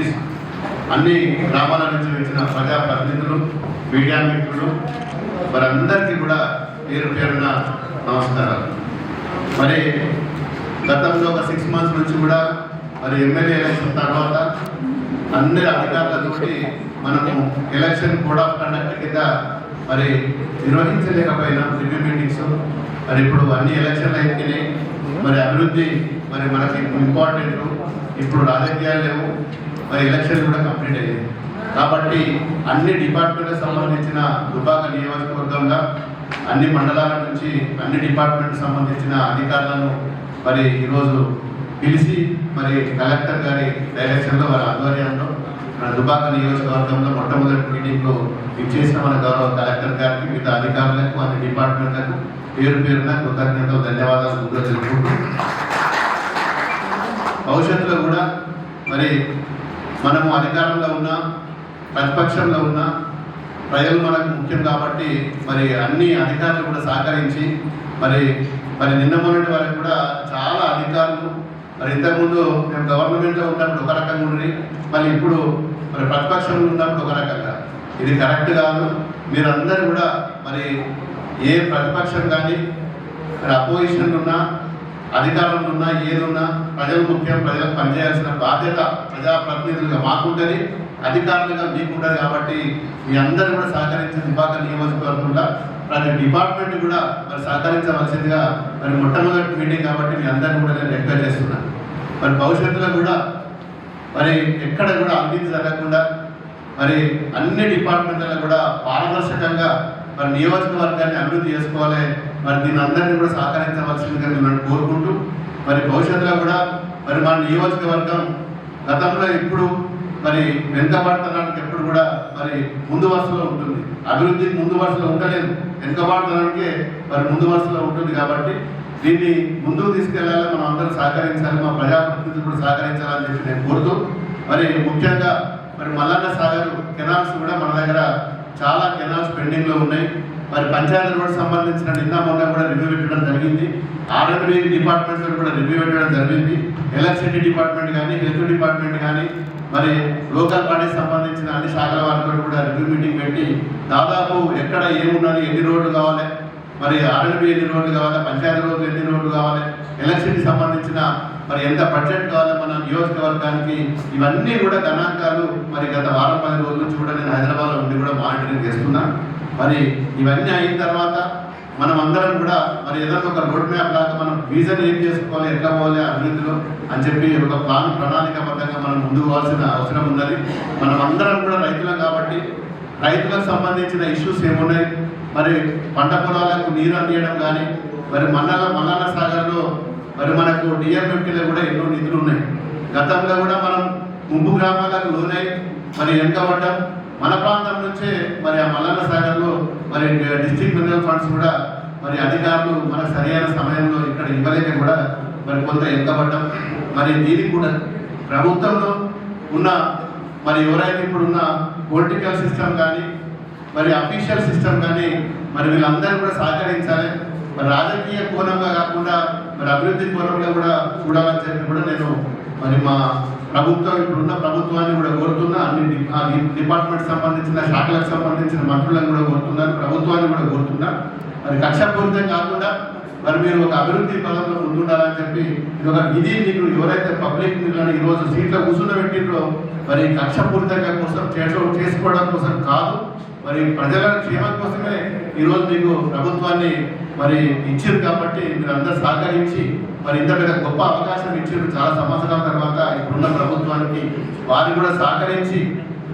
అన్ని అన్ని గ్రామాల నుంచి వచ్చిన ప్రజాప్రతినిధులు మీడియా మిత్రులు వారందరికీ కూడా పేరు పేరున నమస్కారాలు. మరి గతంలో ఒక సిక్స్ మంత్స్ నుంచి కూడా మరి ఎమ్మెల్యే ఎలక్షన్ తర్వాత అందరి అధికారులతోటి మనము ఎలక్షన్ కోడ్ ఆఫ్ కండక్ట్ కింద మరి నిర్వహించలేకపోయినా రివ్యూ మీటింగ్స్ మరి ఇప్పుడు అన్ని ఎలక్షన్లు అయిపోయినాయి మరి అభివృద్ధి మరి మనకి ఇంపార్టెంట్. ఇప్పుడు రాజకీయాలు లేవు మరి ఎలక్షన్ కూడా కంప్లీట్ అయ్యింది కాబట్టి అన్ని డిపార్ట్మెంట్కి సంబంధించిన దుబాక నియోజకవర్గంగా అన్ని మండలాల నుంచి అన్ని డిపార్ట్మెంట్ సంబంధించిన అధికారులను మరి ఈరోజు పిలిచి మరి కలెక్టర్ గారి డైరెక్షన్లో వారి ఆధ్వర్యంలో మన దుబాక నియోజకవర్గంలో మొట్టమొదటి మీటింగ్లో ఇచ్చేసిన మన గౌరవ కలెక్టర్ గారికి మిగతా అధికారులకు అన్ని డిపార్ట్మెంట్లకు పేరు పేరున కృతజ్ఞతలు ధన్యవాదాలు ముందుగా తెలుపుకుంటూ భవిష్యత్తులో కూడా మరి మనము అధికారంలో ఉన్నా ప్రతిపక్షంలో ఉన్నా ప్రజలు మనకు ముఖ్యం కాబట్టి మరి అన్ని అధికారులు కూడా సహకరించి మరి మరి నిన్న మొన్నటి వరకు కూడా చాలా అధికారులు మరి ఇంతకుముందు మేము గవర్నమెంట్లో ఉన్నప్పుడు ఒక రకంగా ఉండి మళ్ళీ ఇప్పుడు మరి ప్రతిపక్షంలో ఉన్నప్పుడు ఒక రకంగా. ఇది కరెక్ట్ కాదు. మీరందరూ కూడా మరి ఏ ప్రతిపక్షం కానీ మరి అపోజిషన్లు ఉన్నా అధికారంలో ఉన్నా ఏదున్నా ప్రజలు ముఖ్యం ప్రజలకు పనిచేయాల్సిన బాధ్యత ప్రజాప్రతినిధులుగా మాకుంటుంది అధికారులుగా మీకుంటుంది కాబట్టి మీ అందరూ కూడా సహకరించిన విభాగ నియోజకవర్గంలో ప్రతి డిపార్ట్మెంట్ కూడా మరి సహకరించవలసిందిగా మరి మొట్టమొదటి మీటింగ్ కాబట్టి మీ అందరిని కూడా నేను రిక్వెస్ట్ చేస్తున్నాను మరి భవిష్యత్తులో కూడా మరి ఎక్కడ కూడా అవినీతి జరగకుండా మరి అన్ని డిపార్ట్మెంట్లలో కూడా పారదర్శకంగా మరి నియోజకవర్గాన్ని అభివృద్ధి చేసుకోవాలి. మరి దీని అందరినీ కూడా సహకరించవలసిందిగా మిమ్మల్ని కోరుకుంటూ మరి భవిష్యత్తులో కూడా మరి మన నియోజకవర్గం గతంలో ఇప్పుడు మరి వెనుకబాటుతనానికి ఎప్పుడు కూడా మరి ముందు వరుసలో ఉంటుంది. అభివృద్ధికి ముందు వరుసలో ఉండలేదు. వెనుకబాటుతనానికి మరి ముందు వరుసలో ఉంటుంది కాబట్టి దీన్ని ముందుకు తీసుకెళ్ళాలని మనం అందరం సహకరించాలి మా ప్రజాప్రతినిధులు కూడా సహకరించాలని చెప్పి నేను కోరుతూ మరి ముఖ్యంగా మరి మల్లన్న సాగర్ కెనాల్స్ కూడా మన దగ్గర చాలా కెనాల్స్ పెండింగ్లో ఉన్నాయి. మరి పంచాయతీ కూడా సంబంధించిన నిన్న మొన్న కూడా రివ్యూ పెట్టడం జరిగింది. ఆర్ఎండ్బి డిపార్ట్మెంట్స్ కూడా రివ్యూ పెట్టడం జరిగింది. ఎలక్ట్రిసిటీ డిపార్ట్మెంట్ కానీ హెల్త్ డిపార్ట్మెంట్ కానీ మరి లోకల్ బాడీకి సంబంధించిన అన్ని శాఖల వారితో కూడా రివ్యూ మీటింగ్ పెట్టి దాదాపు ఎక్కడ ఏమున్నది ఎన్ని రోడ్లు కావాలి మరి ఆర్ఎండ్బి ఎన్ని రోడ్లు కావాలి పంచాయతీ రోడ్లు ఎన్ని రోడ్లు కావాలి ఎలక్ట్రిసిటీ సంబంధించిన మరి ఎంత బడ్జెట్ కావాలో మన నియోజకవర్గానికి ఇవన్నీ కూడా గణాంకాలు మరి గత వారం పది రోజుల నుంచి కూడా నేను హైదరాబాద్లో ఉండి కూడా మానిటరింగ్ చేస్తున్నా. మరి ఇవన్నీ అయిన తర్వాత మనం అందరం కూడా మరి ఏదైనా ఒక రోడ్ మ్యాప్ లాగా మనం విజన్ ఏం చేసుకోవాలి ఎట్లా పోవాలి అభివృద్ధిలో అని చెప్పి ఒక ప్లాన్ ప్రణాళికబద్ధంగా మనం ముందుకు పోవాల్సిన అవసరం ఉందని మనం అందరం కూడా రైతులం కాబట్టి రైతులకు సంబంధించిన ఇష్యూస్ ఏమున్నాయి? మరి పంట పొలాలకు నీరు అందియడం కానీ మరి మన్నల మల్లన్న సాగర్లో మనకు డిఎంఎఫ్టీలో కూడా ఎన్నో నిధులు ఉన్నాయి. గతంలో కూడా మనం ముంపు గ్రామాలకు లోనై మరి వెనుకబడ్డం మన ప్రాంతం నుంచే మరి ఆ మల్లన్న సాగర్లో మరి డిస్ట్రిక్ట్ మినరల్ ఫండ్స్ కూడా మరి అధికారులు మన సరైన సమయంలో ఇక్కడ ఇవ్వలేక కూడా మరి కొంత వెనుకబడ్డం మరి దీనికి కూడా ప్రభుత్వంలో ఉన్న మరి ఎవరైతే ఇప్పుడున్న పొలిటికల్ సిస్టమ్ కానీ మరి అఫీషియల్ సిస్టమ్ కానీ మరి వీళ్ళందరూ కూడా సహకరించాలి మరి రాజకీయ కోణంగా కాకుండా మరి అభివృద్ధి కోణంలో కూడా చూడాలని చెప్పి కూడా నేను మరి మా ప్రభుత్వం ఇప్పుడున్న ప్రభుత్వాన్ని కూడా కోరుతున్నా అన్ని డిపార్ట్మెంట్ సంబంధించిన శాఖలకు సంబంధించిన మంత్రులను కూడా కోరుతున్నాను ప్రభుత్వాన్ని కూడా కోరుతున్నా. మరి కక్షపూరితం కాకుండా మరి మీరు ఒక అభివృద్ధి పదంలో ముందుండాలని చెప్పి ఇది ఒక విధి మీకు ఎవరైతే పబ్లిక్ మిమ్మల్ని ఈరోజు సీట్లో సీట్లో కూర్చుండబెట్టిండ్రో మరి కక్షపూరితంగా కోసం చేసుకో చేసుకోవడం కోసం కాదు మరి ప్రజల క్షేమం కోసమే ఈరోజు మీకు ప్రభుత్వాన్ని మరి ఇచ్చారు కాబట్టి మీరు అందరు సహకరించి మరి ఇంత పెద్ద గొప్ప అవకాశం ఇచ్చారు చాలా సంవత్సరాల తర్వాత ఇప్పుడున్న ప్రభుత్వానికి వారిని కూడా సహకరించి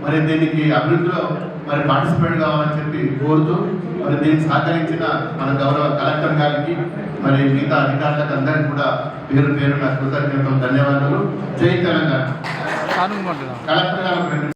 మరి దీనికి అభివృద్ధిలో మరి పార్టిసిపేట్ కావాలని చెప్పి కోరుతూ మరి దీనికి సహకరించిన మన గౌరవ కలెక్టర్ గారికి మరి మిగతా అధికారులకు అందరికీ కూడా పేరు పేరు నా కృతజ్ఞతలు ధన్యవాదాలు. జై తెలంగాణ. కలెక్టర్ గారు